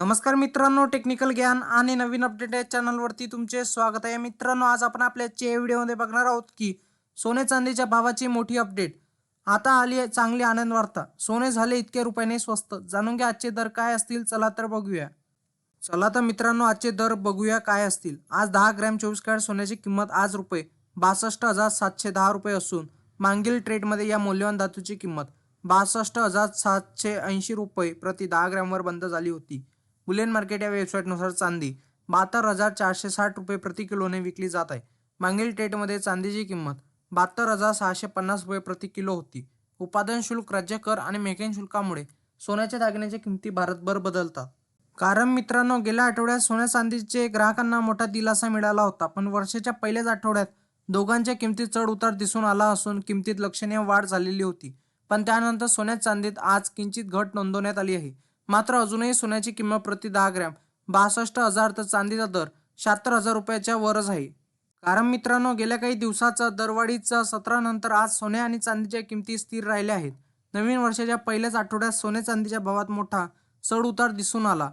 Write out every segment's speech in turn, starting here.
नमस्कार मित्रांनो टेक्निकल ज्ञान आणि नवीन अपडेट या चॅनलवरती तुमचे स्वागत आहे. मित्रांनो आज आपण आपल्या आजच्या व्हिडिओमध्ये बघणार आहोत की सोने चांदीच्या भावाची मोठी अपडेट आता आली आहे चांगली आनंद वार्ता. सोने झाले इतके रुपयाने स्वस्त. जाणून घ्या आजचे दर काय असतील चला तर बघूया. चला तर मित्रांनो आजचे दर बघूया काय असतील. आज दहा ग्रॅम चोवीस कॅरेट सोन्याची किंमत आज रुपये बासष्ट हजार सातशे दहा रुपये असून मागील ट्रेडमध्ये या मौल्यवान धातूची किंमत बासष्ट हजार सातशे ऐंशी रुपये प्रति दहा ग्रॅमवर बंद झाली होती. बुलियन मार्केट या वेबसाईटनुसार चांदी बहात्तर हजार चारशे साठ रुपये प्रति किलोने विकली जात आहे. मागील टेटमध्ये चांदीची किंमत बहात्तर हजार सहाशे पन्नास रुपये प्रति किलो होती. उत्पादन शुल्क राज्य कर आणि मेकेन शुल्कामुळे सोन्याच्या दागिन्याच्या किमती भारतभर बदलतात. कारण मित्रांनो गेल्या आठवड्यात सोन्या चांदीचे ग्राहकांना मोठा दिलासा मिळाला होता पण वर्षाच्या पहिल्याच आठवड्यात दोघांच्या किमतीत चढ उतार दिसून आला असून किमतीत लक्षणीय वाढ झालेली होती. पण त्यानंतर सोन्यात चांदीत आज किंचित घट नोंदवण्यात आली आहे. मात्र अजूनही सोन्याची किंमत प्रति दहा ग्रॅम. बासष्ट हजार तर चांदीचा दर. शहात्तर हजार रुपयाच्या वरच आहे. कारण मित्रांनो गेल्या काही दिवसाचा दरवाढीचा सत्रानंतर आज सोने आणि चांदीच्या किमती स्थिर राहिल्या आहेत. नवीन वर्षाच्या पहिल्याच आठवड्यात सोने चांदीच्या भावात मोठा चढ उतार दिसून आला.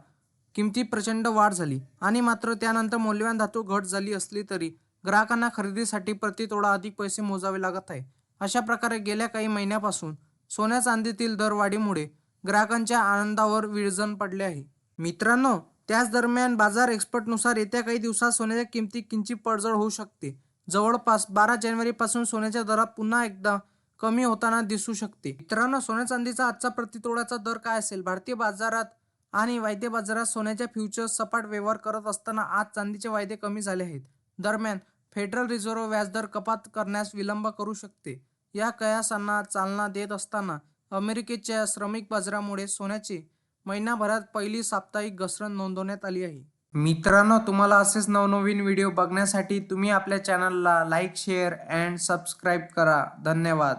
किमती प्रचंड वाढ झाली. आणि मात्र त्यानंतर मौल्यवान धातू घट झाली असली तरी ग्राहकांना खरेदीसाठी प्रति तोडा अधिक पैसे मोजावे लागत आहे. अशा प्रकारे गेल्या काही महिन्यापासून सोन्या चांदीतील दरवाढीमुळे ग्राहकांच्या आनंदावर विरजन पडले आहे. मित्रांनो त्याच दरम्यान बाजार एक्सपर्टनुसार येत्या काही दिवसात सोन्याच्या किमती किंचित पडझड होऊ शकते. जवळपास बारा जानेवारीपासून सोन्याच्या दरात पुन्हा एकदा कमी होताना दिसू शकते. मित्रांनो सोन्या चांदीचा आजचा प्रतितोड्याचा दर काय असेल? भारतीय बाजारात आणि वायदे बाजारात सोन्याच्या फ्युचर्स सपाट व्यवहार करत असताना आज चांदीचे वायदे कमी झाले आहेत. दरम्यान फेडरल रिझर्व्ह व्याजदर कपात करण्यास विलंब करू शकते. या कयासांना चालना देत असताना अमेरिकेच्या श्रमिक बाजारामुळे सोन्याची महिनाभरात पहिली साप्ताहिक घसरण नोंदवण्यात आली आहे. मित्रांनो तुम्हाला असेच नवनवीन व्हिडिओ बघण्यासाठी तुम्ही आपल्या चॅनलला लाईक शेअर अँड सबस्क्राईब करा. धन्यवाद.